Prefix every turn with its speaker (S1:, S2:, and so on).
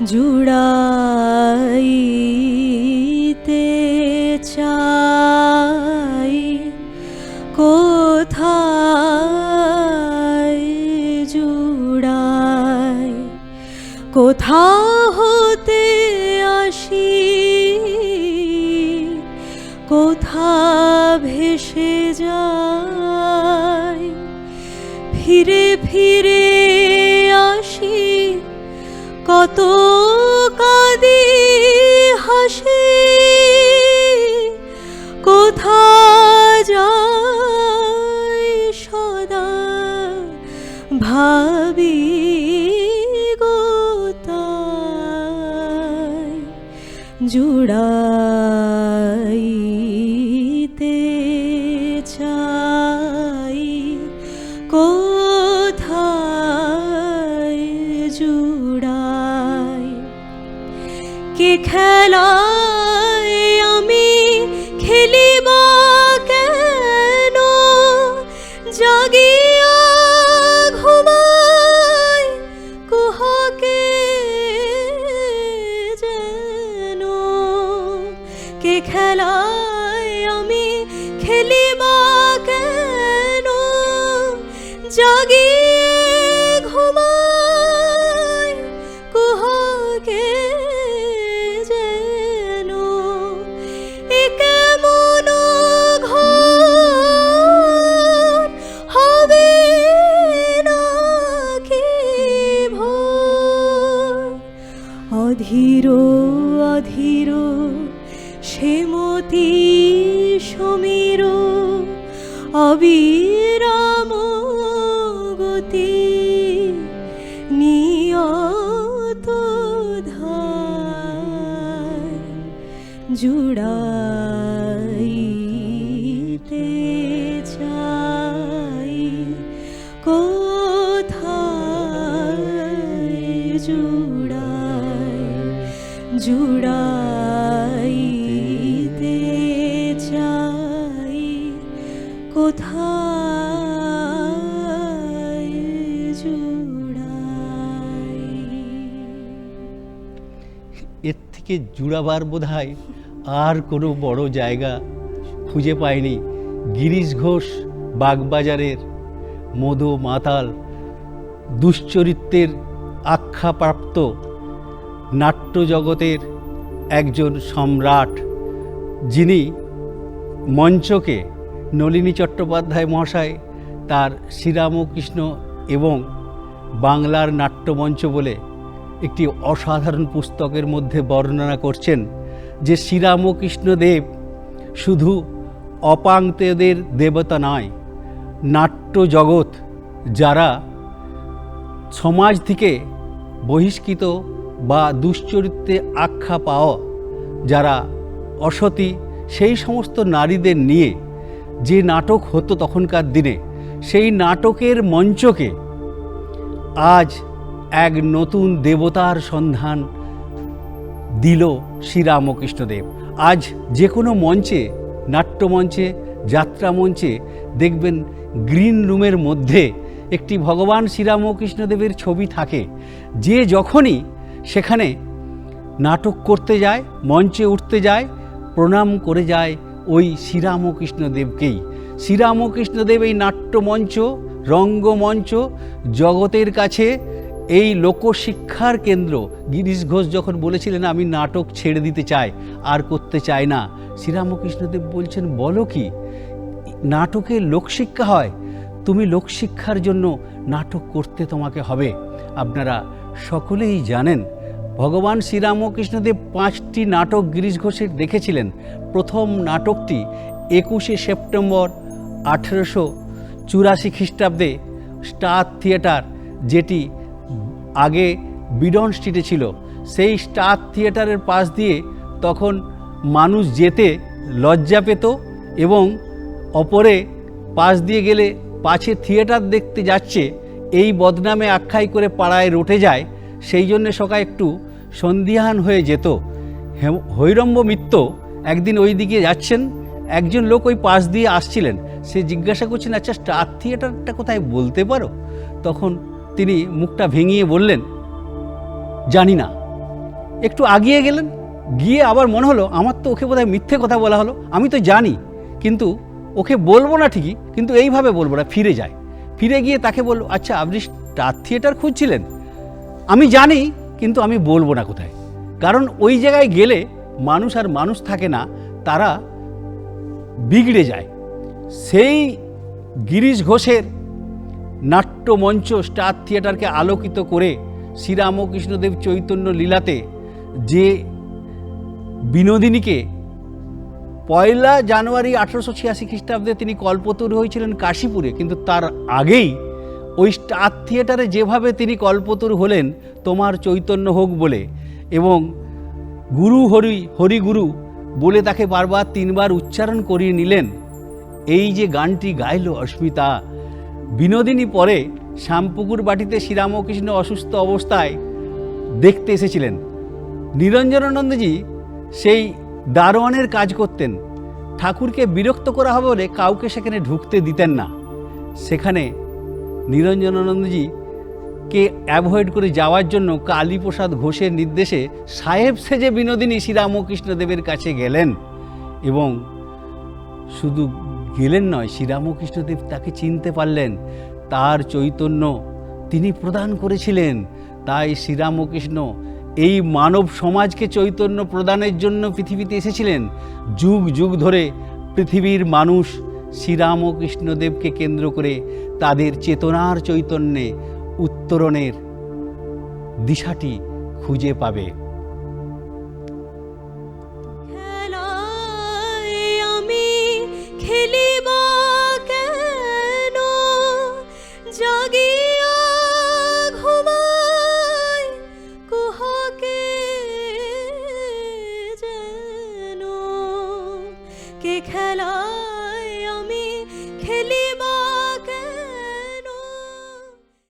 S1: জুড়াইতে চাই কোথায় জুড়াই? কোথা হতে আসি কোথা ভেসে যায় ফিরে ফিরে কত কাদি হাসি কোথা যায় সদা ভাবি গোতাই খেলায় আমি খেলিবা কেন? জাগিয়া ঘুমাই কুহকে যেন? কে খেলায় আমি খেলিবা কেন? জাগিয়ে অবিরাম গতি নিয়ত ধার জুড়াইতে
S2: এর থেকে জুড়াবার বোধহয় আর কোনো বড় জায়গা খুঁজে পায়নি গিরিশ ঘোষ বাগবাজারের মধু মাতাল দুশ্চরিত্রের আখ্যাপ্রাপ্ত নাট্য জগতের একজন সম্রাট যিনি মঞ্চকে নলিনী চট্টোপাধ্যায় মহাশয় তার শ্রীরামকৃষ্ণ এবং বাংলার নাট্যমঞ্চ বলে একটি অসাধারণ পুস্তকের মধ্যে বর্ণনা করছেন যে শ্রীরামকৃষ্ণ দেব শুধু অপাঙ্ক্তেদের দেবতা নয়, নাট্য জগৎ যারা সমাজ থেকে বহিষ্কৃত বা দুশ্চরিত্রে আখ্যা পাওয়া, যারা অসতী, সেই সমস্ত নারীদের নিয়ে যে নাটক হতো তখনকার দিনে, সেই নাটকের মঞ্চকে আজ এক নতুন দেবতার সন্ধান দিল শ্রীরামকৃষ্ণদেব। আজ যে কোনো মঞ্চে, নাট্যমঞ্চে যাত্রা মঞ্চে দেখবেন গ্রিন রুমের মধ্যে একটি ভগবান শ্রীরামকৃষ্ণদেবের ছবি থাকে। যে যখনই সেখানে নাটক করতে যায়, মঞ্চে উঠতে যায়, প্রণাম করে যায় ওই শ্রীরামকৃষ্ণদেবকেই। শ্রীরামকৃষ্ণদেব এই নাট্যমঞ্চ, রঙ্গমঞ্চ, জগতের কাছে এই লোকশিক্ষার কেন্দ্র। গিরিশ ঘোষ যখন বলেছিলেন, আমি নাটক ছেড়ে দিতে চাই, আর করতে চাই না। শ্রীরামকৃষ্ণদেব বলছেন, বলো কি, নাটকে লোকশিক্ষা হয়, তুমি লোকশিক্ষার জন্য নাটক করতে তোমাকে হবে। আপনারা সকলেই জানেন ভগবান শ্রীরামকৃষ্ণদেব পাঁচটি নাটক গিরিশ ঘোষের দেখেছিলেন। প্রথম নাটকটি একুশে সেপ্টেম্বর আঠেরোশো চুরাশি খ্রিস্টাব্দে স্টার থিয়েটার, যেটি আগে বিডন স্ট্রিটে ছিল। সেই স্টার থিয়েটারের পাশ দিয়ে তখন মানুষ যেতে লজ্জা পেত এবং অপরে পাশ দিয়ে গেলে পাছে থিয়েটার দেখতে যাচ্ছে, এই বদনামে আখ্যাই করে পাড়ায় রটে যায়। সেই জন্যে সকাল একটু সন্দিহান হয়ে যেত। হৈরম্ব মিত্র একদিন ওই দিকে যাচ্ছেন। একজন লোক ওই পাশ দিয়ে আসছিলেন। সে জিজ্ঞাসা করছেন আচ্ছা স্টার থিয়েটারটা কোথায় বলতে পারো? তখন তিনি মুখটা ভেঙিয়ে বললেন, জানি না। একটু আগিয়ে গেলেন। গিয়ে আবার মনে হলো, আমার তো ওকে বোধহয় মিথ্যে কথা বলা হলো। আমি তো জানি, কিন্তু ওকে বলব না ঠিকই, কিন্তু এইভাবে বলব না, ফিরে যায়। ফিরে গিয়ে তাকে বলল আচ্ছা আপনি স্টার থিয়েটার খুঁজছিলেন? আমি জানি কিন্তু আমি বলব না কোথায়। কারণ ওই জায়গায় গেলে মানুষ আর মানুষ থাকে না, তারা বিগড়ে যায়। সেই গিরিশ ঘোষের নাট্যমঞ্চ স্টার থিয়েটারকে আলোকিত করে শ্রীরামকৃষ্ণদেব চৈতন্য লীলাতে যে বিনোদিনীকে পয়লা জানুয়ারি আঠারোশো ছিয়াশি খ্রিস্টাব্দে তিনি কল্পতরু হয়েছিলেন কাশীপুরে, কিন্তু তার আগেই ওই স্টার থিয়েটারে যেভাবে তিনি কল্পতরু হলেন, তোমার চৈতন্য হোক বলে এবং গুরু হরি, হরিগুরু বলে তাকে বারবার তিনবার উচ্চারণ করিয়ে নিলেন, এই যে গানটি গাইল অস্মিতা, বিনোদিনী পরে শ্যামপুকুর বাটিতে শ্রীরামকৃষ্ণ অসুস্থ অবস্থায় দেখতে এসেছিলেন। নিরঞ্জনানন্দজি সেই দারোয়ানের কাজ করতেন, ঠাকুরকে বিরক্ত করা হবে বলে কাউকে সেখানে ঢুকতে দিতেন না। সেখানে নিরঞ্জনানন্দজি কে অ্যাভয়েড করে যাওয়ার জন্য কালীপ্রসাদ ঘোষের নির্দেশে সাহেব সেজে বিনোদিনী শ্রীরামকৃষ্ণদেবের কাছে গেলেন এবং শুধু গেলেন নয়, শ্রীরামকৃষ্ণদেব তাকে চিনতে পারলেন। তার চৈতন্য তিনি প্রদান করেছিলেন। তাই শ্রীরামকৃষ্ণ এই মানব সমাজকে চৈতন্য প্রদানের জন্য পৃথিবীতে এসেছিলেন। যুগ যুগ ধরে পৃথিবীর মানুষ শ্রীরামকৃষ্ণদেবকে কেন্দ্র করে তাদের চেতনার চৈতন্যে উত্তরণের দিশাটি খুঁজে পাবে।